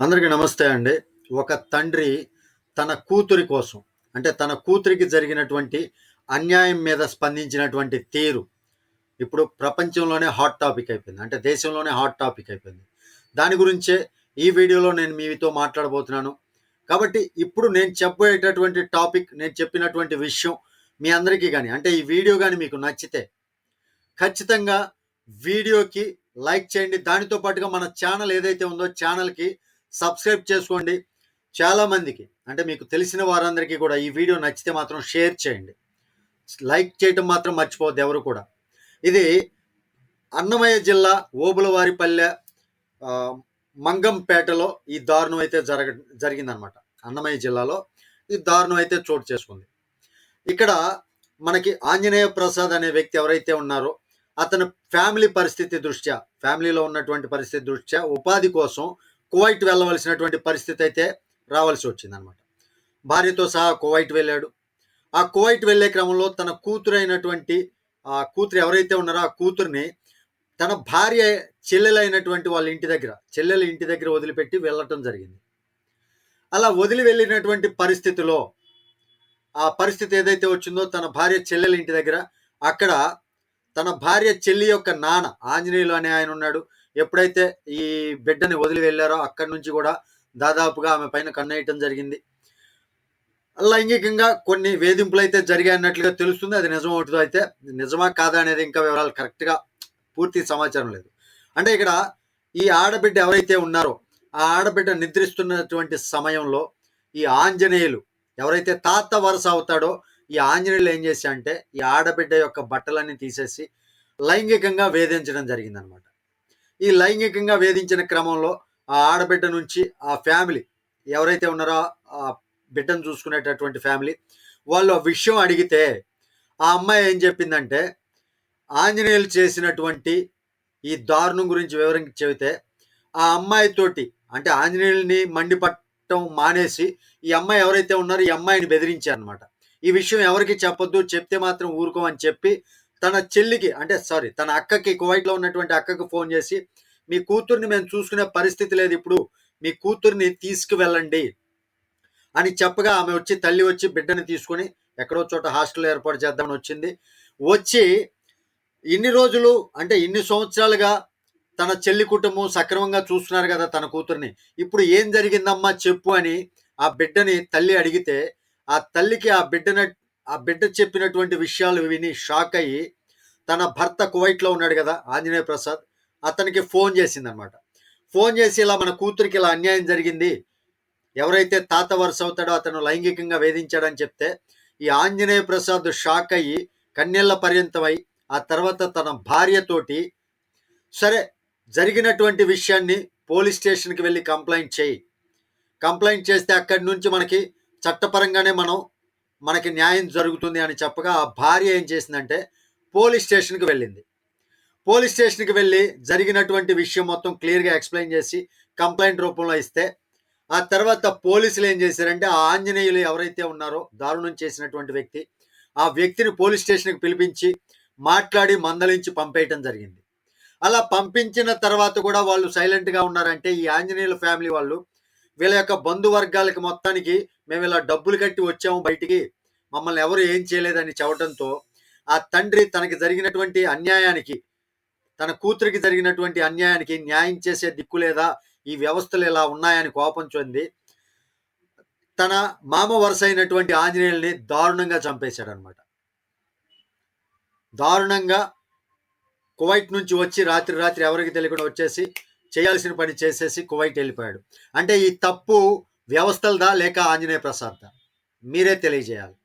అందరికీ నమస్తే అండి. ఒక తండ్రి తన కూతురి కోసం అంటే తన కూతురికి జరిగినటువంటి అన్యాయం మీద స్పందించినటువంటి తీరు ఇప్పుడు ప్రపంచంలోనే హాట్ టాపిక్ అయిపోయింది. అంటే దేశంలోనే హాట్ టాపిక్ అయిపోయింది. దాని గురించే ఈ వీడియోలో నేను మీతో మాట్లాడబోతున్నాను. కాబట్టి ఇప్పుడు నేను చెప్పబోయేటటువంటి టాపిక్ నేను చెప్పినటువంటి విషయం మీ అందరికీ కానీ అంటే ఈ వీడియో కానీ మీకు నచ్చితే ఖచ్చితంగా వీడియోకి లైక్ చేయండి. దానితో పాటుగా మన ఛానల్ ఏదైతే ఉందో ఛానల్కి సబ్స్క్రైబ్ చేసుకోండి. చాలామందికి అంటే మీకు తెలిసిన వారందరికీ కూడా ఈ వీడియో నచ్చితే మాత్రం షేర్ చేయండి. లైక్ చేయటం మాత్రం మర్చిపోవద్దు ఎవరు కూడా. ఇది అన్నమయ్య జిల్లా ఓబులవారిపల్లె మంగంపేటలో ఈ దారుణం అయితే జరగ జరిగిందనమాట. అన్నమయ్య జిల్లాలో ఈ దారుణం అయితే చోటు చేసుకుంది. ఇక్కడ మనకి ఆంజనేయ ప్రసాద్ అనే వ్యక్తి ఎవరైతే ఉన్నారో అతని ఫ్యామిలీ పరిస్థితి దృష్ట్యా ఫ్యామిలీలో ఉన్నటువంటి పరిస్థితి దృష్ట్యా ఉపాధి కోసం కువైట్ వెళ్ళవలసినటువంటి పరిస్థితి అయితే రావాల్సి వచ్చిందనమాట భార్యతో సహా కువైట్ వెళ్ళాడు. ఆ కువైట్ వెళ్ళే క్రమంలో తన కూతురు అయినటువంటి ఆ కూతురు ఎవరైతే ఉన్నారో ఆ కూతుర్ని తన భార్య చెల్లెలైనటువంటి వాళ్ళ ఇంటి దగ్గర చెల్లెల ఇంటి దగ్గర వదిలిపెట్టి వెళ్ళటం జరిగింది. అలా వదిలి వెళ్ళినటువంటి పరిస్థితిలో ఆ పరిస్థితి ఏదైతే వచ్చిందో తన భార్య చెల్లెల ఇంటి దగ్గర అక్కడ తన భార్య చెల్లి యొక్క నాన్న ఆంజనేయులు అనే ఆయన ఉన్నాడు. ఎప్పుడైతే ఈ బిడ్డని వదిలి వెళ్ళారో అక్కడి నుంచి కూడా దాదాపుగా ఆమె పైన కన్నేయటం జరిగింది. లైంగికంగా కొన్ని వేధింపులు అయితే జరిగాయి అన్నట్లుగా తెలుస్తుంది. అది నిజం అవుతుందో అయితే నిజమా కాదా అనేది ఇంకా వివరాలు కరెక్ట్గా పూర్తి సమాచారం లేదు. అంటే ఇక్కడ ఈ ఆడబిడ్డ ఎవరైతే ఉన్నారో ఆ ఆడబిడ్డ నిద్రిస్తున్నటువంటి సమయంలో ఈ ఆంజనేయులు ఎవరైతే తాత వరుస అవుతాడో ఈ ఆంజనేయులు ఏం చేశా అంటే ఈ ఆడబిడ్డ యొక్క బట్టలన్నీ తీసేసి లైంగికంగా వేధించడం జరిగిందనమాట ఈ లైంగికంగా వేధించిన క్రమంలో ఆ ఆడబిడ్డ నుంచి ఆ ఫ్యామిలీ ఎవరైతే ఉన్నారో ఆ బిడ్డను చూసుకునేటటువంటి ఫ్యామిలీ వాళ్ళు ఆ విషయం అడిగితే ఆ అమ్మాయి ఏం చెప్పిందంటే ఆంజనేయులు చేసినటువంటి ఈ దారుణం గురించి వివరించి చెబితే ఆ అమ్మాయితోటి అంటే ఆంజనేయుల్ని మండిపట్టడం మానేసి ఈ అమ్మాయి ఎవరైతే ఉన్నారో ఈ అమ్మాయిని బెదిరించారనమాట ఈ విషయం ఎవరికి చెప్పొద్దు చెప్తే మాత్రం ఊరుకోమని చెప్పి తన చెల్లికి అంటే సారీ తన అక్కకి కువైట్లో ఉన్నటువంటి అక్కకి ఫోన్ చేసి మీ కూతుర్ని మేము చూసుకునే పరిస్థితి లేదు ఇప్పుడు మీ కూతుర్ని తీసుకువెళ్ళండి అని చెప్పగా ఆమె వచ్చి తల్లి వచ్చి బిడ్డని తీసుకొని ఎక్కడో చోట హాస్టల్ ఏర్పాటు చేద్దామని వచ్చింది. వచ్చి ఇన్ని రోజులు అంటే ఇన్ని సంవత్సరాలుగా తన చెల్లి కుటుంబం సక్రమంగా చూస్తున్నారు కదా తన కూతుర్ని. ఇప్పుడు ఏం జరిగిందమ్మా చెప్పు అని ఆ బిడ్డని తల్లి అడిగితే ఆ తల్లికి ఆ బిడ్డన ఆ బిడ్డ చెప్పినటువంటి విషయాలు విని షాక్ అయ్యి తన భర్త కువైట్లో ఉన్నాడు కదా ఆంజనేయ ప్రసాద్ అతనికి ఫోన్ చేసింది అనమాట ఫోన్ చేసి ఇలా మన కూతురికి ఇలా అన్యాయం జరిగింది ఎవరైతే తాత వరుస అవుతాడో అతను లైంగికంగా వేధించాడని చెప్తే ఈ ఆంజనేయ ప్రసాద్ షాక్ అయ్యి కన్నెళ్ళ పర్యంతమై ఆ తర్వాత తన భార్యతోటి సరే జరిగినటువంటి విషయాన్ని పోలీస్ స్టేషన్కి వెళ్ళి కంప్లైంట్ చేయి. కంప్లైంట్ చేస్తే అక్కడి నుంచి మనకి చట్టపరంగానే మనం మనకి న్యాయం జరుగుతుంది అని చెప్పగా ఆ భార్య ఏం చేసిందంటే పోలీస్ స్టేషన్కి వెళ్ళింది. పోలీస్ స్టేషన్కి వెళ్ళి జరిగినటువంటి విషయం మొత్తం క్లియర్గా ఎక్స్ప్లెయిన్ చేసి కంప్లైంట్ రూపంలో ఇస్తే ఆ తర్వాత పోలీసులు ఏం చేశారంటే ఆ ఆంజనేయులు ఎవరైతే ఉన్నారో దారుణం చేసినటువంటి వ్యక్తి ఆ వ్యక్తిని పోలీస్ స్టేషన్కి పిలిపించి మాట్లాడి మందలించి పంపేయటం జరిగింది. అలా పంపించిన తర్వాత కూడా వాళ్ళు సైలెంట్గా ఉన్నారంటే ఈ ఆంజనేయుల ఫ్యామిలీ వాళ్ళు వీళ్ళ యొక్క బంధువర్గాలకి మొత్తానికి మేము ఇలా డబ్బులు కట్టి వచ్చాము బయటికి. మమ్మల్ని ఎవరు ఏం చేయలేదని చెప్పడంతో ఆ తండ్రి తనకి జరిగినటువంటి అన్యాయానికి తన కూతురికి జరిగినటువంటి అన్యాయానికి న్యాయం చేసే దిక్కు లేదా ఈ వ్యవస్థలు ఇలా ఉన్నాయని కోపం చెంది తన మామ వరుస అయినటువంటి ఆంజనేయుల్ని దారుణంగా చంపేశాడు అనమాట దారుణంగా కువైట్ నుంచి వచ్చి రాత్రి రాత్రి ఎవరికి తెలియకుండా వచ్చేసి చేయాల్సిన పని చేసేసి కువైట్ వెళ్ళిపోయాడు. అంటే ఈ తప్పు వ్యవస్థలదా లేక ఆంజనేయ ప్రసాద్దా? మీరే తెలియజేయాలి.